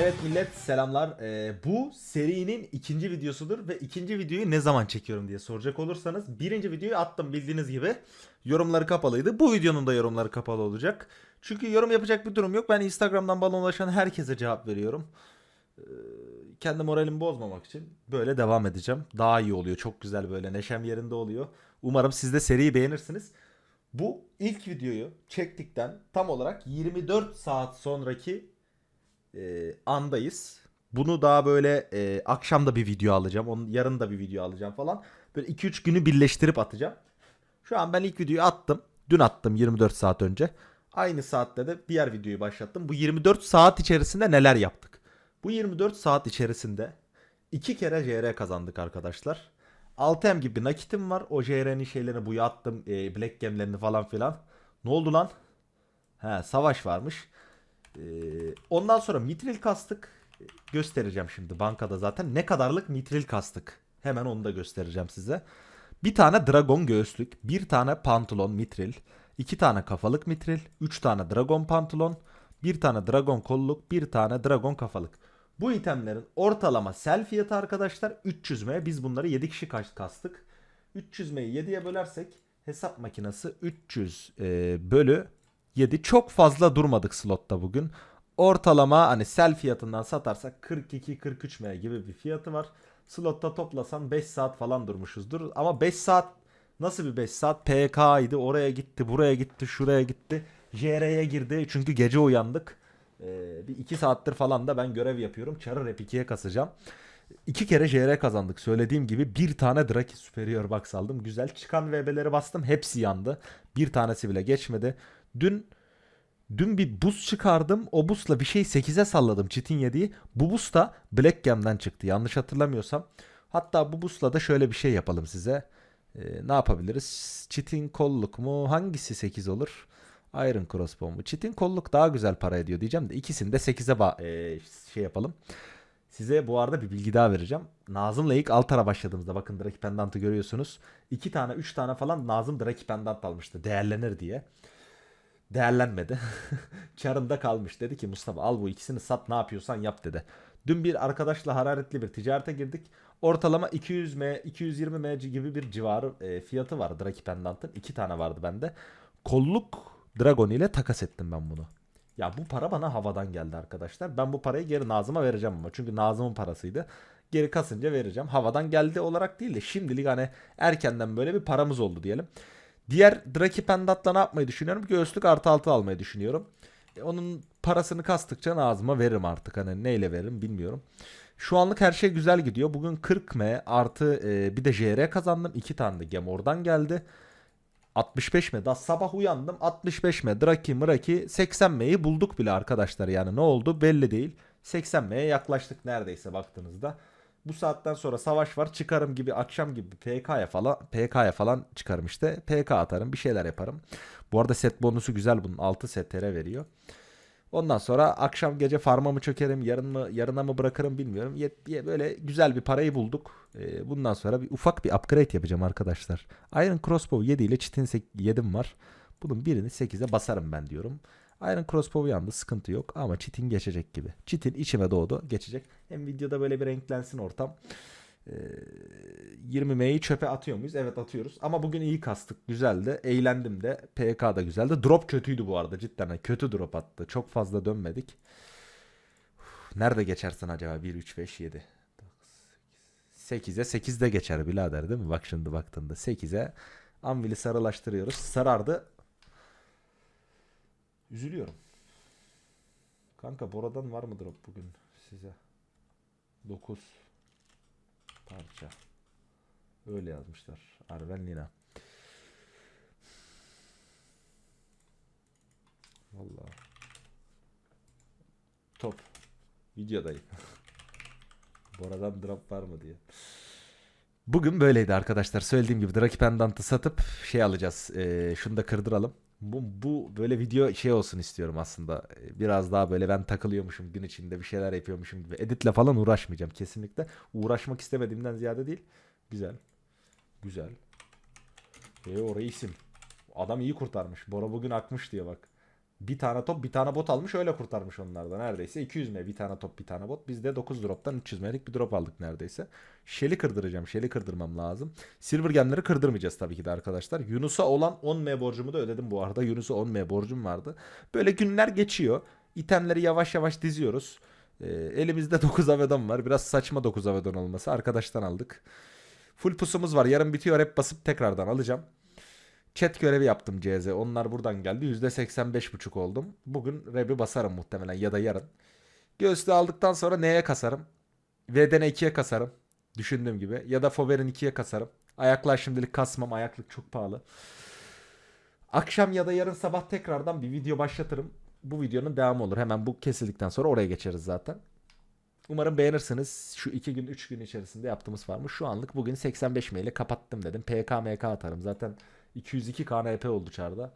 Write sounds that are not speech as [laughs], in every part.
Evet millet selamlar. Ee, bu serinin ikinci videosudur ve ikinci videoyu ne zaman çekiyorum diye soracak olursanız birinci videoyu attım bildiğiniz gibi. Yorumları kapalıydı. Bu videonun da yorumları kapalı olacak. Çünkü yorum yapacak bir durum yok. Ben Instagram'dan bana ulaşan herkese cevap veriyorum. Ee, kendi moralimi bozmamak için böyle devam edeceğim. Daha iyi oluyor. Çok güzel böyle neşem yerinde oluyor. Umarım siz de seriyi beğenirsiniz. Bu ilk videoyu çektikten tam olarak 24 saat sonraki e, andayız. Bunu daha böyle e, akşam da bir video alacağım. Onun yarın da bir video alacağım falan. Böyle 2-3 günü birleştirip atacağım. Şu an ben ilk videoyu attım. Dün attım 24 saat önce. Aynı saatte de diğer videoyu başlattım. Bu 24 saat içerisinde neler yaptık? Bu 24 saat içerisinde iki kere JR kazandık arkadaşlar. 6M gibi nakitim var. O JR'nin şeylerini buya attım. E, Black gemlerini falan filan. Ne oldu lan? He savaş varmış. Ee, ondan sonra mitril kastık. Göstereceğim şimdi bankada zaten. Ne kadarlık mitril kastık. Hemen onu da göstereceğim size. Bir tane dragon göğüslük. Bir tane pantolon mitril. iki tane kafalık mitril. Üç tane dragon pantolon. Bir tane dragon kolluk. Bir tane dragon kafalık. Bu itemlerin ortalama sel fiyatı arkadaşlar 300 M. Biz bunları 7 kişi kastık. 300 M'yi 7'ye bölersek hesap makinesi 300 e, bölü 7 çok fazla durmadık slotta bugün. Ortalama hani sel fiyatından satarsak 42-43 M gibi bir fiyatı var. Slotta toplasan 5 saat falan durmuşuzdur. Ama 5 saat nasıl bir 5 saat? PK idi oraya gitti buraya gitti şuraya gitti. JR'ye girdi çünkü gece uyandık. Ee, bir 2 saattir falan da ben görev yapıyorum. Çarı rep 2'ye kasacağım. İki kere JR kazandık. Söylediğim gibi bir tane Draki Superior Box aldım. Güzel. Çıkan VB'leri bastım. Hepsi yandı. Bir tanesi bile geçmedi. Dün dün bir buz çıkardım. O buzla bir şey 8'e salladım çitin yediği. Bu buz da Black Gem'den çıktı. Yanlış hatırlamıyorsam. Hatta bu buzla da şöyle bir şey yapalım size. Ee, ne yapabiliriz? Çitin kolluk mu? Hangisi 8 olur? Iron Crossbow mu? Çitin kolluk daha güzel para ediyor diyeceğim de ikisini de 8'e ba- ee, şey yapalım. Size bu arada bir bilgi daha vereceğim. Nazım'la ilk Altar'a başladığımızda bakın Draki Pendant'ı görüyorsunuz. 2 tane 3 tane falan Nazım Draki Pendant almıştı değerlenir diye. Değerlenmedi. [laughs] Çarında kalmış. Dedi ki Mustafa al bu ikisini sat ne yapıyorsan yap dedi. Dün bir arkadaşla hararetli bir ticarete girdik. Ortalama 200 M, 220 M gibi bir civarı e, fiyatı var Draki Pendant'ın. 2 tane vardı bende. Kolluk Dragon ile takas ettim ben bunu. Ya bu para bana havadan geldi arkadaşlar. Ben bu parayı geri Nazım'a vereceğim ama. Çünkü Nazım'ın parasıydı. Geri kasınca vereceğim. Havadan geldi olarak değil de şimdilik hani erkenden böyle bir paramız oldu diyelim. Diğer Draki Pendant'la ne yapmayı düşünüyorum? Göğüslük artı altı almayı düşünüyorum. E, onun parasını kastıkça Nazım'a veririm artık. Hani neyle veririm bilmiyorum. Şu anlık her şey güzel gidiyor. Bugün 40 M artı e, bir de JR kazandım. 2 tane de gem oradan geldi. 65 mi? Daha sabah uyandım. 65 mi? Draki mıraki 80 M'yi bulduk bile arkadaşlar. Yani ne oldu belli değil. 80 M'ye yaklaştık neredeyse baktığınızda. Bu saatten sonra savaş var. Çıkarım gibi akşam gibi PK'ya falan PK'ya falan çıkarım işte. PK atarım bir şeyler yaparım. Bu arada set bonusu güzel bunun. 6 STR veriyor. Ondan sonra akşam gece farma mı çökerim, yarın mı yarına mı bırakırım bilmiyorum. Yet, ye- böyle güzel bir parayı bulduk. Ee, bundan sonra bir ufak bir upgrade yapacağım arkadaşlar. Iron Crossbow 7 ile Çitin 7'm var. Bunun birini 8'e basarım ben diyorum. Iron Crossbow yandı sıkıntı yok ama Çitin geçecek gibi. Çitin içime doğdu geçecek. Hem videoda böyle bir renklensin ortam. Ee, 20 M'yi çöpe atıyor muyuz? Evet atıyoruz. Ama bugün iyi kastık. Güzeldi. Eğlendim de. PK da güzeldi. Drop kötüydü bu arada cidden. Kötü drop attı. Çok fazla dönmedik. Nerede geçersin acaba? 1, 3, 5, 7. 8'e 8'de geçer birader değil mi? Bak şimdi baktığında 8'e Anvil'i sarılaştırıyoruz. Sarardı. Üzülüyorum. Kanka Bora'dan var mı drop bugün size? 9 parça. Öyle yazmışlar. Arven Lina. Vallahi. Top. Videodayım. [laughs] Boradan drop var mı diye. Bugün böyleydi arkadaşlar. Söylediğim gibi Draki Pendant'ı satıp şey alacağız. Ee, şunu da kırdıralım. Bu, bu böyle video şey olsun istiyorum aslında. Ee, Biraz daha böyle ben takılıyormuşum gün içinde bir şeyler yapıyormuşum gibi. Editle falan uğraşmayacağım kesinlikle. Uğraşmak istemediğimden ziyade değil. Güzel. Güzel. E oraya isim. Adam iyi kurtarmış. Bora bugün akmış diyor bak. Bir tane top bir tane bot almış öyle kurtarmış onlarda. Neredeyse 200 m bir tane top bir tane bot. Biz de 9 drop'tan 300 m'lik bir drop aldık neredeyse. Shell'i kırdıracağım. Shell'i kırdırmam lazım. Silver gemleri kırdırmayacağız tabii ki de arkadaşlar. Yunus'a olan 10 m borcumu da ödedim bu arada. Yunus'a 10 m borcum vardı. Böyle günler geçiyor. İtemleri yavaş yavaş diziyoruz. Ee, elimizde [laughs] 9 avedon var. Biraz saçma 9 avedon olması. Arkadaştan aldık. Full pusumuz var. Yarın bitiyor. Hep basıp tekrardan alacağım. Chat görevi yaptım CZ. Onlar buradan geldi. %85.5 oldum. Bugün Reb'i basarım muhtemelen ya da yarın. Göğüslü aldıktan sonra neye kasarım? V'den 2'ye kasarım. Düşündüğüm gibi. Ya da Fover'in 2'ye kasarım. Ayaklar şimdilik kasmam. Ayaklık çok pahalı. Akşam ya da yarın sabah tekrardan bir video başlatırım. Bu videonun devamı olur. Hemen bu kesildikten sonra oraya geçeriz zaten. Umarım beğenirsiniz. Şu 2 gün 3 gün içerisinde yaptığımız farmı şu anlık bugün 85 maili kapattım dedim. PK MK atarım. Zaten 202 KNP oldu çarda.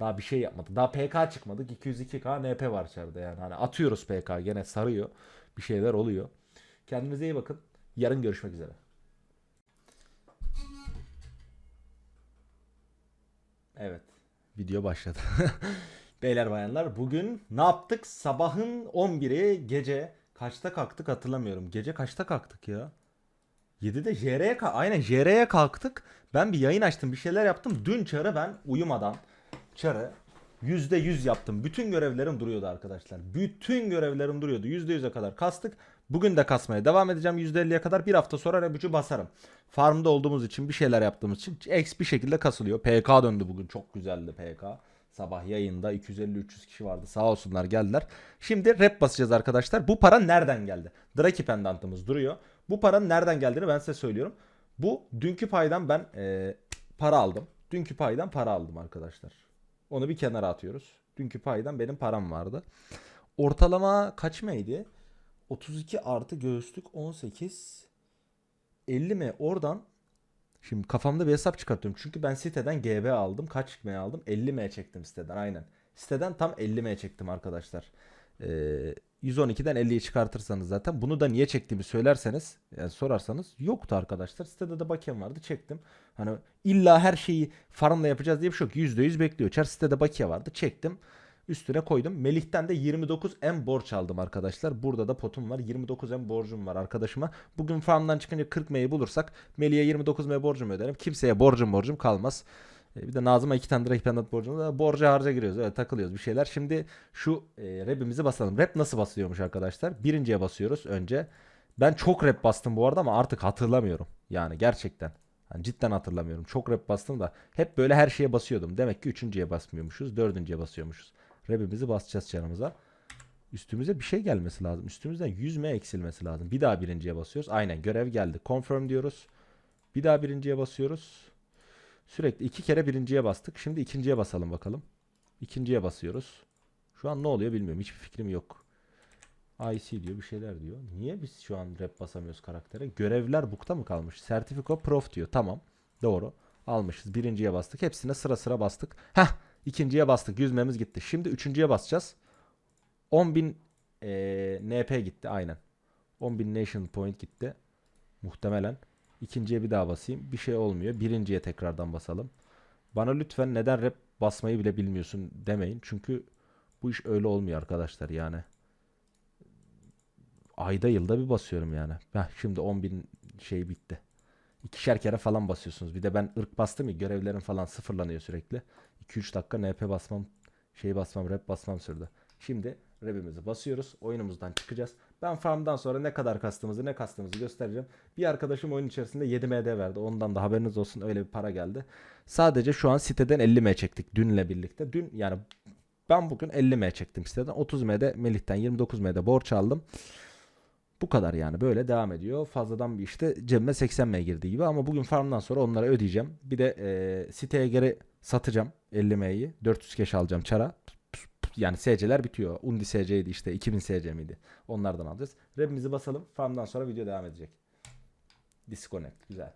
Daha bir şey yapmadık. Daha PK çıkmadık. 202 KNP var çarda yani. Hani atıyoruz PK gene sarıyor. Bir şeyler oluyor. Kendinize iyi bakın. Yarın görüşmek üzere. Evet. Video başladı. [laughs] Beyler bayanlar bugün ne yaptık? Sabahın 11'i gece kaçta kalktık hatırlamıyorum. Gece kaçta kalktık ya? 7'de JR'ye aynen JR'ye kalktık. Ben bir yayın açtım bir şeyler yaptım. Dün çarı ben uyumadan çarı %100 yaptım. Bütün görevlerim duruyordu arkadaşlar. Bütün görevlerim duruyordu. %100'e kadar kastık. Bugün de kasmaya devam edeceğim. %50'ye kadar bir hafta sonra rebucu basarım. Farmda olduğumuz için bir şeyler yaptığımız için X bir şekilde kasılıyor. PK döndü bugün. Çok güzeldi PK. Sabah yayında 250-300 kişi vardı. Sağ olsunlar geldiler. Şimdi rap basacağız arkadaşlar. Bu para nereden geldi? Draki pendantımız duruyor. Bu paranın nereden geldiğini ben size söylüyorum. Bu dünkü paydan ben e, para aldım. Dünkü paydan para aldım arkadaşlar. Onu bir kenara atıyoruz. Dünkü paydan benim param vardı. Ortalama kaç mıydı? 32 artı göğüslük 18 50 mi? Oradan Şimdi kafamda bir hesap çıkartıyorum. Çünkü ben siteden GB aldım. Kaç M aldım? 50 M çektim siteden aynen. Siteden tam 50 M çektim arkadaşlar. Ee, 112'den 50'yi çıkartırsanız zaten bunu da niye çektiğimi söylerseniz yani sorarsanız yoktu arkadaşlar. Sitede de bakiye vardı çektim. Hani illa her şeyi farmla yapacağız diye bir şey yok. %100 bekliyor. Çar sitede bakiye vardı çektim. Üstüne koydum. Melih'ten de 29 M borç aldım arkadaşlar. Burada da potum var. 29 M borcum var arkadaşıma. Bugün farmdan çıkınca 40 M'yi bulursak Melih'e 29 M borcumu öderim. Kimseye borcum borcum kalmaz. E, Bir de Nazım'a iki tane direkt pendant borcumuz da borca harca giriyoruz. Evet takılıyoruz bir şeyler. Şimdi şu e, rap'imizi basalım. Rap nasıl basılıyormuş arkadaşlar? Birinciye basıyoruz önce. Ben çok rap bastım bu arada ama artık hatırlamıyorum. Yani gerçekten. Yani cidden hatırlamıyorum. Çok rap bastım da hep böyle her şeye basıyordum. Demek ki üçüncüye basmıyormuşuz. Dördüncüye basıyormuşuz. Rap'imizi basacağız canımıza. Üstümüze bir şey gelmesi lazım. Üstümüzden 100 m eksilmesi lazım. Bir daha birinciye basıyoruz. Aynen görev geldi. Confirm diyoruz. Bir daha birinciye basıyoruz. Sürekli iki kere birinciye bastık. Şimdi ikinciye basalım bakalım. İkinciye basıyoruz. Şu an ne oluyor bilmiyorum. Hiçbir fikrim yok. IC diyor bir şeyler diyor. Niye biz şu an rap basamıyoruz karaktere? Görevler bukta mı kalmış? Sertifiko prof diyor. Tamam. Doğru. Almışız. Birinciye bastık. Hepsine sıra sıra bastık. Heh. ikinciye bastık. Yüzmemiz gitti. Şimdi üçüncüye basacağız. 10.000 eee NP gitti. Aynen. 10.000 Nation Point gitti. Muhtemelen. İkinciye bir daha basayım. Bir şey olmuyor. Birinciye tekrardan basalım. Bana lütfen neden rap basmayı bile bilmiyorsun demeyin. Çünkü bu iş öyle olmuyor arkadaşlar yani. Ayda yılda bir basıyorum yani. Heh, şimdi 10.000 şey bitti. İkişer kere falan basıyorsunuz. Bir de ben ırk bastım ya görevlerim falan sıfırlanıyor sürekli. 2-3 dakika NP basmam, şey basmam, rap basmam sürdü. Şimdi rap'imizi basıyoruz. Oyunumuzdan çıkacağız. Ben farmdan sonra ne kadar kastığımızı ne kastığımızı göstereceğim. Bir arkadaşım oyun içerisinde 7 MD verdi. Ondan da haberiniz olsun öyle bir para geldi. Sadece şu an siteden 50 M çektik dünle birlikte. Dün yani ben bugün 50 M çektim siteden. 30 M'de Melih'ten 29 M'de borç aldım. Bu kadar yani böyle devam ediyor. Fazladan bir işte cebime 80 M girdi gibi ama bugün farmdan sonra onlara ödeyeceğim. Bir de e, siteye geri satacağım 50 M'yi. 400 keş alacağım çara. Yani SC'ler bitiyor. Undi SC'ydi işte 2000 SC miydi? Onlardan alacağız. Rap'imizi basalım. Farmdan sonra video devam edecek. Disconnect. Güzel.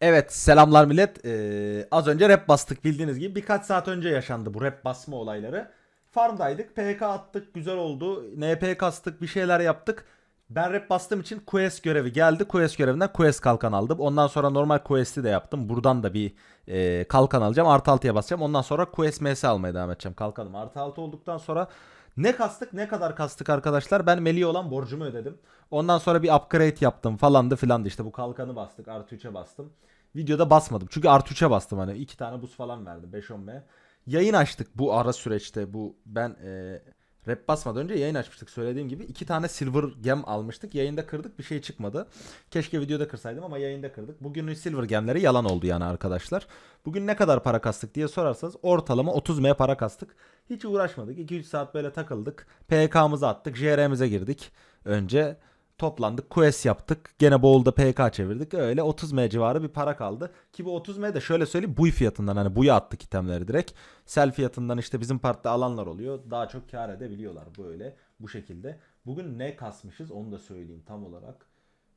Evet selamlar millet. Ee, az önce rap bastık bildiğiniz gibi. Birkaç saat önce yaşandı bu rap basma olayları. Farmdaydık. PK attık. Güzel oldu. NP kastık. Bir şeyler yaptık. Ben rep bastığım için quest görevi geldi. Quest görevinden quest kalkan aldım. Ondan sonra normal quest'i de yaptım. Buradan da bir e, kalkan alacağım. Artı 6'ya basacağım. Ondan sonra quest ms almaya devam edeceğim. Kalkanım artı 6 olduktan sonra ne kastık ne kadar kastık arkadaşlar. Ben Melih'e olan borcumu ödedim. Ondan sonra bir upgrade yaptım falandı filandı. İşte bu kalkanı bastık. Artı 3'e bastım. Videoda basmadım. Çünkü artı 3'e bastım hani. iki tane buz falan verdim. 5-10M. Yayın açtık bu ara süreçte. Bu ben e, rap basmadan önce yayın açmıştık. Söylediğim gibi iki tane silver gem almıştık. Yayında kırdık bir şey çıkmadı. Keşke videoda kırsaydım ama yayında kırdık. Bugünün silver gemleri yalan oldu yani arkadaşlar. Bugün ne kadar para kastık diye sorarsanız ortalama 30M para kastık. Hiç uğraşmadık. 2-3 saat böyle takıldık. PK'mızı attık. JR'mize girdik. Önce toplandık. Quest yaptık. Gene bowl'da PK çevirdik. Öyle 30M civarı bir para kaldı. Ki bu 30M de şöyle söyleyeyim. Buy fiyatından hani buya attık itemleri direkt. Sell fiyatından işte bizim partta alanlar oluyor. Daha çok kar edebiliyorlar böyle. Bu şekilde. Bugün ne kasmışız onu da söyleyeyim tam olarak.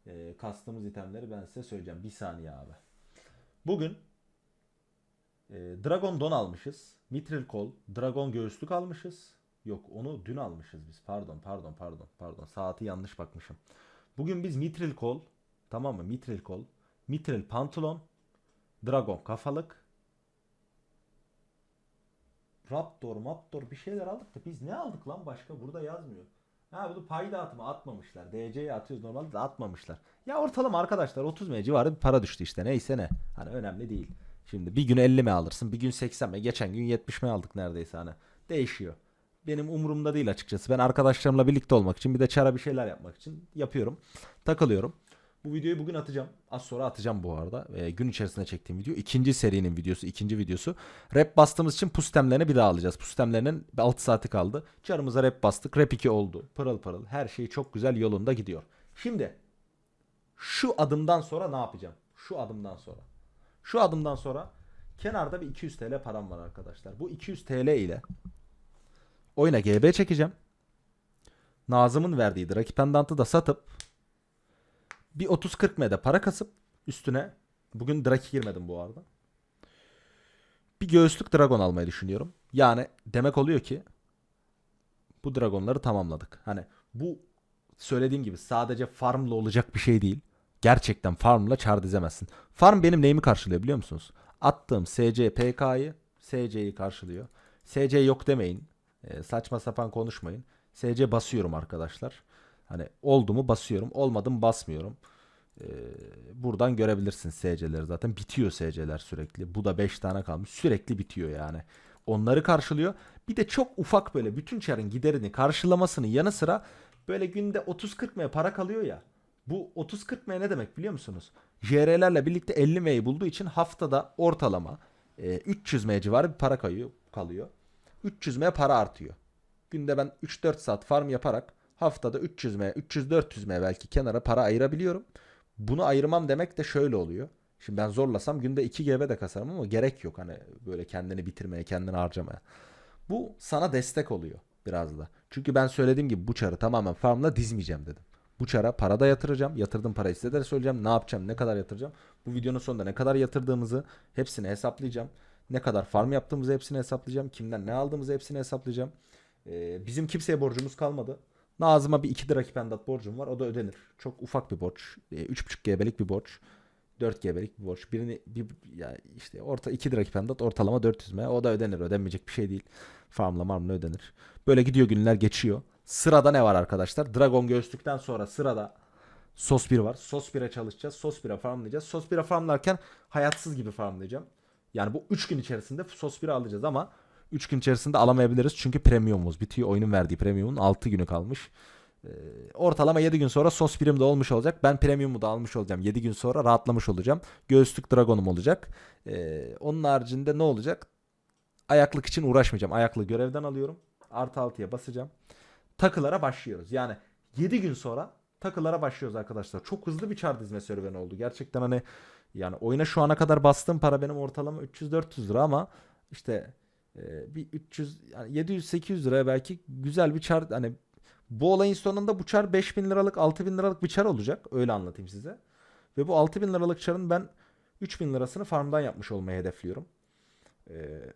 Ee, kastığımız itemleri ben size söyleyeceğim. Bir saniye abi. Bugün e, Dragon Don almışız. Mithril Kol, Dragon Göğüslük almışız. Yok onu dün almışız biz. Pardon pardon pardon pardon. Saati yanlış bakmışım. Bugün biz Mithril Kol, tamam mı? Mithril Kol, Mithril Pantolon, Dragon Kafalık, Raptor, Maptor bir şeyler aldık da biz ne aldık lan başka? Burada yazmıyor. Ha bunu pay dağıtımı atmamışlar. DC'ye atıyoruz normalde de atmamışlar. Ya ortalama arkadaşlar 30 M civarı bir para düştü işte. Neyse ne. Hani önemli değil. Şimdi bir gün 50 mi alırsın, bir gün 80 mi? Geçen gün 70 mi aldık neredeyse hani. Değişiyor. Benim umurumda değil açıkçası. Ben arkadaşlarımla birlikte olmak için bir de çara bir şeyler yapmak için yapıyorum. Takılıyorum. Bu videoyu bugün atacağım. Az sonra atacağım bu arada. Ee, gün içerisinde çektiğim video. ikinci serinin videosu. ikinci videosu. Rap bastığımız için pustemlerini bir daha alacağız. Pustemlerinin 6 saati kaldı. Çarımıza rap bastık. Rap 2 oldu. Pırıl pırıl. Her şey çok güzel yolunda gidiyor. Şimdi şu adımdan sonra ne yapacağım? Şu adımdan sonra. Şu adımdan sonra kenarda bir 200 TL param var arkadaşlar. Bu 200 TL ile oyuna GB çekeceğim. Nazım'ın verdiği Draki Pendant'ı da satıp bir 30-40 mede para kasıp üstüne bugün Draki girmedim bu arada. Bir göğüslük dragon almayı düşünüyorum. Yani demek oluyor ki bu dragonları tamamladık. Hani bu söylediğim gibi sadece farmla olacak bir şey değil. Gerçekten farmla çar dizemezsin. Farm benim neyimi karşılıyor biliyor musunuz? Attığım SC PK'yı SC'yi karşılıyor. SC yok demeyin. Ee, saçma sapan konuşmayın. SC basıyorum arkadaşlar. Hani oldu mu basıyorum. Olmadı mı basmıyorum. Ee, buradan görebilirsin SC'leri zaten. Bitiyor SC'ler sürekli. Bu da 5 tane kalmış. Sürekli bitiyor yani. Onları karşılıyor. Bir de çok ufak böyle bütün çarın giderini karşılamasının yanı sıra böyle günde 30-40 M para kalıyor ya. Bu 30-40 M ne demek biliyor musunuz? JR'lerle birlikte 50 M'yi bulduğu için haftada ortalama e, 300 M civarı bir para kayıyor, kalıyor. 300 M para artıyor. Günde ben 3-4 saat farm yaparak haftada 300 M, 300-400 M belki kenara para ayırabiliyorum. Bunu ayırmam demek de şöyle oluyor. Şimdi ben zorlasam günde 2 GB de kasarım ama gerek yok hani böyle kendini bitirmeye, kendini harcamaya. Bu sana destek oluyor biraz da. Çünkü ben söylediğim gibi bu çarı tamamen farmla dizmeyeceğim dedim. Bu çara para da yatıracağım. Yatırdığım parayı size de söyleyeceğim. Ne yapacağım, ne kadar yatıracağım. Bu videonun sonunda ne kadar yatırdığımızı hepsini hesaplayacağım. Ne kadar farm yaptığımızı hepsini hesaplayacağım. Kimden ne aldığımızı hepsini hesaplayacağım. Ee, bizim kimseye borcumuz kalmadı. Nazım'a bir 2 lira kipendat borcum var. O da ödenir. Çok ufak bir borç. Ee, 3.5 GB'lik bir borç. 4 GB'lik bir borç. Birini bir ya işte orta 2 lira kipendat ortalama 400 M. O da ödenir. Ödenmeyecek bir şey değil. Farmla marmla ödenir. Böyle gidiyor günler geçiyor. Sırada ne var arkadaşlar? Dragon göğüslükten sonra sırada Sos 1 var. Sos 1'e çalışacağız. Sos 1'e farmlayacağız. Sos 1'e farmlarken hayatsız gibi farmlayacağım. Yani bu 3 gün içerisinde Sos 1'i alacağız ama 3 gün içerisinde alamayabiliriz. Çünkü premiumumuz bitiyor. Oyunun verdiği premiumun 6 günü kalmış. Ee, ortalama 7 gün sonra sos birim de olmuş olacak. Ben premiumu da almış olacağım. 7 gün sonra rahatlamış olacağım. Göğüslük dragonum olacak. Ee, onun haricinde ne olacak? Ayaklık için uğraşmayacağım. Ayaklı görevden alıyorum. Artı 6'ya basacağım. Takılara başlıyoruz. Yani 7 gün sonra takılara başlıyoruz arkadaşlar. Çok hızlı bir çar dizme serüveni oldu. Gerçekten hani yani oyuna şu ana kadar bastığım para benim ortalama 300-400 lira ama işte e, bir 300 yani 700-800 liraya belki güzel bir çar hani bu olayın sonunda bu çar 5000 liralık 6000 liralık bir çar olacak. Öyle anlatayım size. Ve bu 6000 liralık çarın ben 3000 lirasını farmdan yapmış olmayı hedefliyorum. Ee,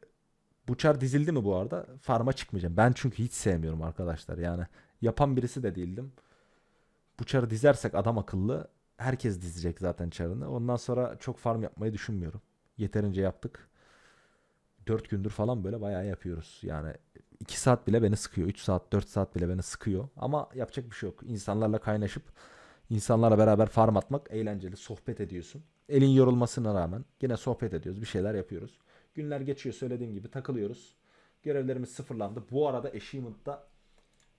bu çar dizildi mi bu arada? Farma çıkmayacağım. Ben çünkü hiç sevmiyorum arkadaşlar. Yani yapan birisi de değildim. Bu çarı dizersek adam akıllı herkes dizecek zaten çarını. Ondan sonra çok farm yapmayı düşünmüyorum. Yeterince yaptık. 4 gündür falan böyle bayağı yapıyoruz. Yani 2 saat bile beni sıkıyor. 3 saat 4 saat bile beni sıkıyor. Ama yapacak bir şey yok. İnsanlarla kaynaşıp insanlarla beraber farm atmak eğlenceli. Sohbet ediyorsun. Elin yorulmasına rağmen yine sohbet ediyoruz. Bir şeyler yapıyoruz. Günler geçiyor söylediğim gibi takılıyoruz. Görevlerimiz sıfırlandı. Bu arada Achievement'ta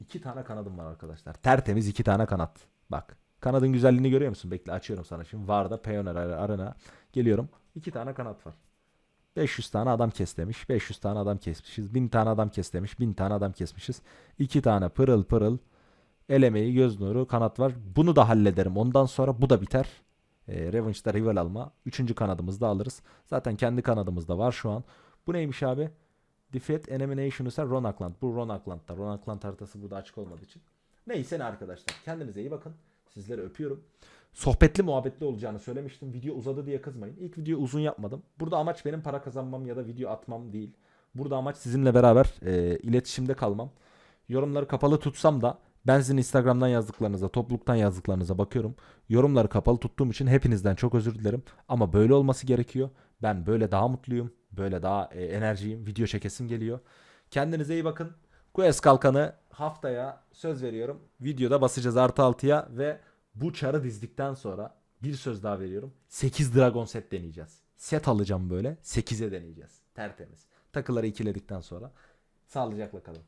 iki tane kanadım var arkadaşlar. Tertemiz iki tane kanat. Bak. Kanadın güzelliğini görüyor musun? Bekle açıyorum sana şimdi. Varda Pioneer Arena. Geliyorum. İki tane kanat var. 500 tane adam kes demiş. 500 tane adam kesmişiz. 1000 tane adam kes demiş. 1000 tane adam kesmişiz. 2 tane pırıl pırıl elemeyi, göz nuru, kanat var. Bunu da hallederim. Ondan sonra bu da biter. E, Revanche'da rival alma. Üçüncü kanadımızı da alırız. Zaten kendi kanadımız da var şu an. Bu neymiş abi? Defeat Enemy Nation ise Ronakland. Bu Ronakland'da. Ronakland haritası burada açık olmadığı için. Neyse ne arkadaşlar. Kendinize iyi bakın. Sizleri öpüyorum. Sohbetli muhabbetli olacağını söylemiştim. Video uzadı diye kızmayın. İlk video uzun yapmadım. Burada amaç benim para kazanmam ya da video atmam değil. Burada amaç sizinle beraber e, iletişimde kalmam. Yorumları kapalı tutsam da ben sizin Instagram'dan yazdıklarınıza, topluluktan yazdıklarınıza bakıyorum. Yorumları kapalı tuttuğum için hepinizden çok özür dilerim. Ama böyle olması gerekiyor. Ben böyle daha mutluyum. Böyle daha e, enerjiyim. Video çekesim geliyor. Kendinize iyi bakın. Quest kalkanı haftaya söz veriyorum. Videoda basacağız artı altıya ve bu çarı dizdikten sonra bir söz daha veriyorum. 8 Dragon set deneyeceğiz. Set alacağım böyle. 8'e deneyeceğiz. Tertemiz. Takıları ikiledikten sonra sağlıcakla kalın.